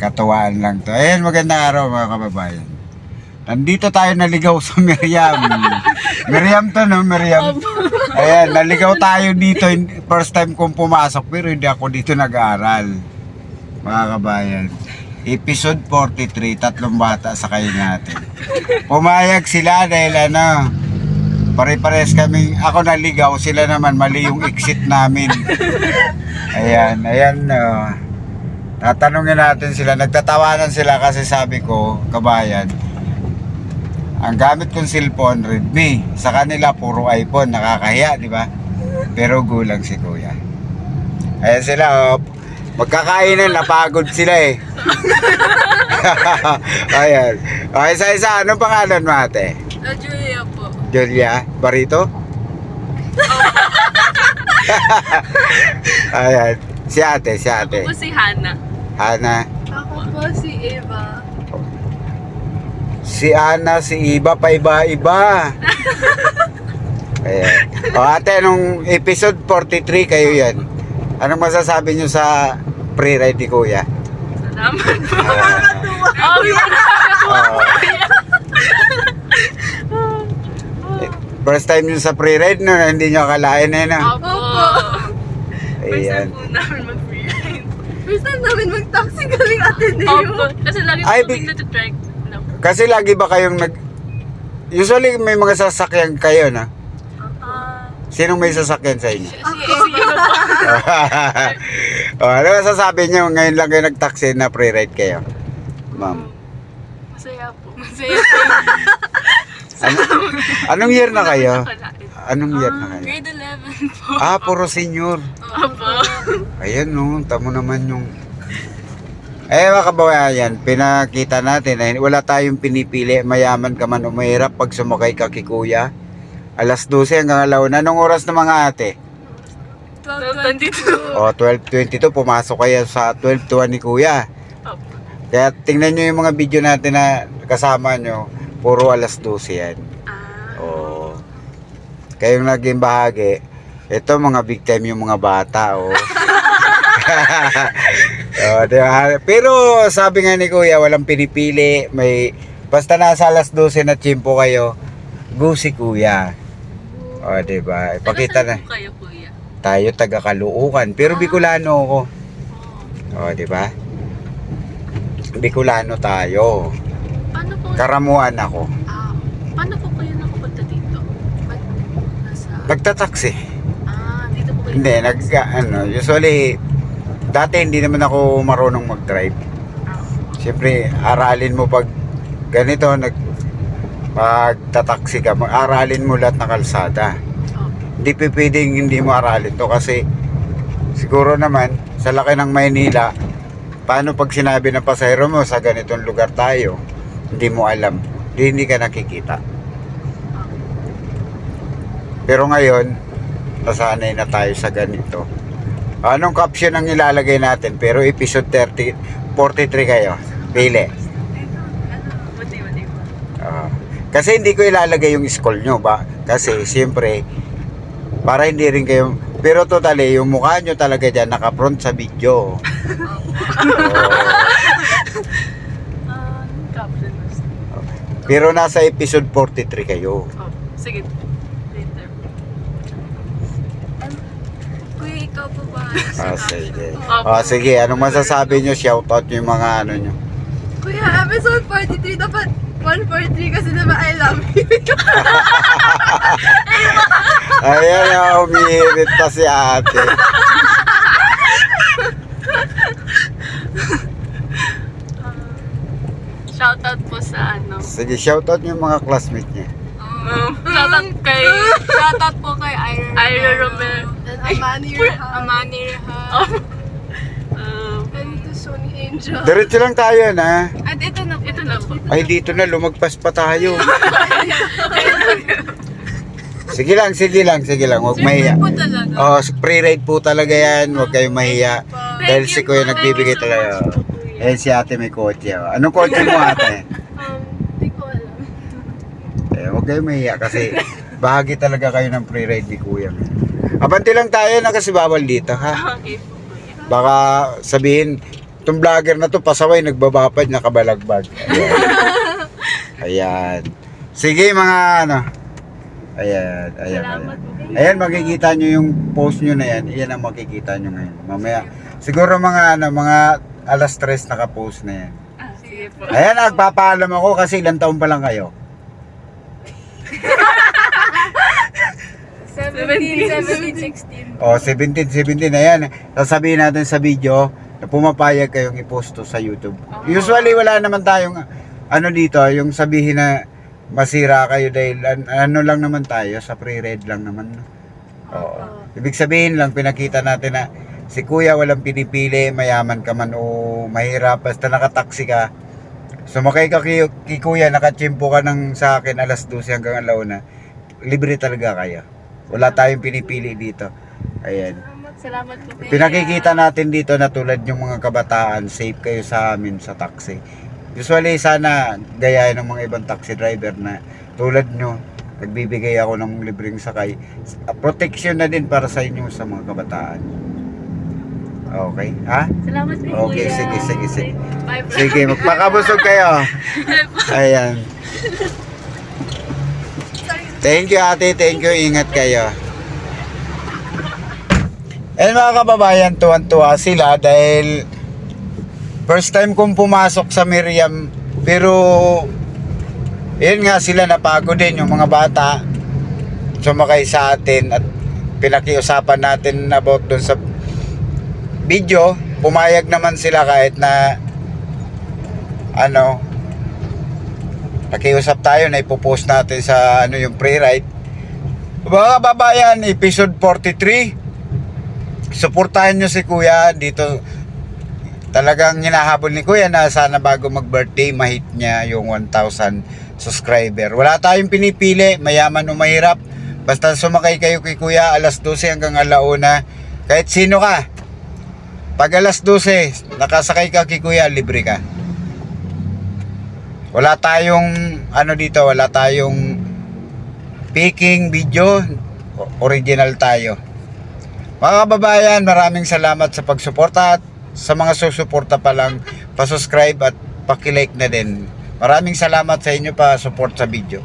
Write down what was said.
Panghiwaan lang to. Ayan, magandang araw mga kababayan. Nandito tayo naligaw sa Miriam. Miriam to, no? Miriam. Ayan, naligaw tayo dito. First time kong pumasok, pero hindi ako dito nag-aaral. Mga kabayan. Episode 43, tatlong bata sa kayo natin. Pumayag sila dahil ano, pare-pares kami, ako naligaw, sila naman mali yung exit namin. Ayan, ayan. Uh, tatanungin natin sila. Nagtatawanan sila kasi sabi ko, kabayan, ang gamit kong cellphone, Redmi. Sa kanila, puro iPhone. Nakakahiya, di ba? Pero gulang si kuya. Ayan sila, oh. Magkakainan, napagod sila eh. Ayan. Okay, isa-isa, anong pangalan mo ate? Ah, Julia po. Julia Barito? Ayan. Si ate, si ate. Ako po si Hana. Hana. Ako po si Eva. Si Ana, si Iba, pa iba-iba. Ayan. O ate, nung episode 43 kayo yan. Anong masasabi nyo sa pre-ride ni Kuya? Salamat po. Ah, Oh, yun. ah. first time nyo sa pre-ride no, hindi nyo akalain eh no? Opo. First Ayan. time po namin. First time namin mag-taxi galing Ateneo. Opo. Kasi lagi Ay, po big- kaming po. Kasi lagi ba kayong nag... Usually may mga sasakyan kayo na. Ah, Sinong may sasakyan sa inyo? si si Eva po. o, ano masasabi nyo ngayon lang kayo nag-taxi na pre-ride kayo? Ma'am. Masaya po. Masaya po. Ano, anong year na kayo? Anong year na Ah, kayo? Grade 11 po. Ah, puro senior. Opo. Ayan no, tamo naman yung... Eh mga kababayan, pinakita natin na wala tayong pinipili, mayaman ka man o mahirap pag sumakay ka kay kuya. Alas 12 hanggang alauna. Anong oras na mga ate? 22. O, 12.22, pumasok kayo sa 12.21 ni kuya. Opo. Kaya tingnan nyo yung mga video natin na kasama nyo, puro alas 12 yan. Ah. Kayong naging bahagi, ito mga big time yung mga bata, oh. oh, di ba? Pero sabi nga ni Kuya, walang pinipili, may basta nasa alas 12 na tiyempo kayo, go si Kuya. O, oh, di ba? Ipakita na kayo, kuya? tayo taga Caloocan, pero Bicolano ako. O, oh, di ba? Bicolano tayo. Paano po? Karamuan ako. Ah, paano po kayo nakapunta dito? Ba't nasa... Nagtataksi. Ah, dito po kayo. Hindi, nag, ano, usually, dati hindi naman ako marunong mag-drive. Ah, Siyempre, aralin mo pag ganito, nag, pag tataksi ka, aralin mo lahat na kalsada. oh. Hindi pa pwedeng hindi mo aralin to kasi siguro naman, sa laki ng Maynila, paano pag sinabi ng pasahero mo sa ganitong lugar tayo, hindi mo alam, di hindi ka nakikita. Pero ngayon, nasanay na tayo sa ganito. Anong caption ang ilalagay natin? Pero episode 30, 43 kayo. Pili. Ah. kasi hindi ko ilalagay yung school nyo ba? Kasi siyempre, para hindi rin kayo, pero totally, yung mukha nyo talaga dyan naka-front sa video. Was. Pero nasa episode 43 kayo. Oh, sige. Later. Kuya, ikaw po ba? Ah, sige. Ah, sige, anong masasabi nyo? Shoutout yung mga ano nyo. Kuya, episode 43, dapat 143 kasi diba I love you. Ayan na, umihirit pa si ate. Shoutout po sa ano. Sige, shoutout yung mga classmate niya. Um, shoutout kay Shoutout po kay Ira. Ira Romero. And Amani Rehan. Amani Rehan. Um, And to Sony Angel. Diretso lang tayo na. At ito na po. ito na po. Ay, dito na, lumagpas pa tayo. Sige lang, sige lang, sige lang. Huwag mahiya. po talaga. Oh, pre-ride po talaga yan. Huwag kayong mahiya. Dahil si Kuya nagbibigay talaga. Eh, si ate may kotse. oh. Anong kotse mo ate? Um, di ko alam. Eh, huwag kayong mahiya kasi bahagi talaga kayo ng pre-ride ni Kuya. Abante lang tayo na kasi bawal dito, ha? Okay po kuya. Baka sabihin, Itong vlogger na to, pasaway, nagbabapad, nakabalagbag. Ayan. Ayan. Sige mga ano. Ayan, ayan, Salamat ayan. Ayan, makikita nyo yung post nyo na yan. Iyan ang makikita nyo ngayon. Mamaya, siguro mga ano, mga alas 3 naka-post na yan. Ah, sige po. Ayan, nagpapaalam ako kasi ilang taon pa lang kayo. 17, 17, 16. O, 17, 17 na yan. Sasabihin natin sa video na pumapayag kayong i-post to sa YouTube. Usually, wala naman tayong ano dito, yung sabihin na masira kayo dahil an- ano lang naman tayo, sa pre-read lang naman. Oo. Ibig sabihin lang, pinakita natin na si kuya walang pinipili, mayaman ka man o mahirap, basta nakataksi ka. Sumakay ka kay, kay kuya, nakachimpo ka ng sa akin alas 12 hanggang alauna. Libre talaga kayo. Wala tayong pinipili dito. Ayan. Salamat po kayo. Pinakikita natin dito na tulad yung mga kabataan, safe kayo sa amin sa taxi. Usually sana gaya ng mga ibang taxi driver na tulad nyo, nagbibigay ako ng libreng sakay. Protection na din para sa inyo sa mga kabataan. Okay, ha? Salamat po Okay, kuya. sige, sige, sige. Bye po. Sige, magpakabusog kayo. Ayan. Thank you ate, thank you, ingat kayo. And mga kababayan, tuwan-tuwa sila dahil first time kong pumasok sa Miriam. Pero yun nga sila napagod din yung mga bata. Sumakay sa atin at pinakiusapan natin about dun sa video. Pumayag naman sila kahit na ano nakiusap tayo na ipopost natin sa ano yung pre-ride mga kababayan episode 43 suportahan nyo si kuya dito. Talagang hinahabol ni kuya na sana bago mag birthday mahit niya yung 1,000 subscriber. Wala tayong pinipili mayaman o mahirap. Basta sumakay kayo kay kuya alas 12 hanggang alauna. Kahit sino ka pag alas 12 nakasakay ka kay kuya libre ka wala tayong ano dito wala tayong picking video original tayo mga kababayan, maraming salamat sa pagsuporta at sa mga susuporta pa lang, pasubscribe at pakilike na din. Maraming salamat sa inyo pa support sa video.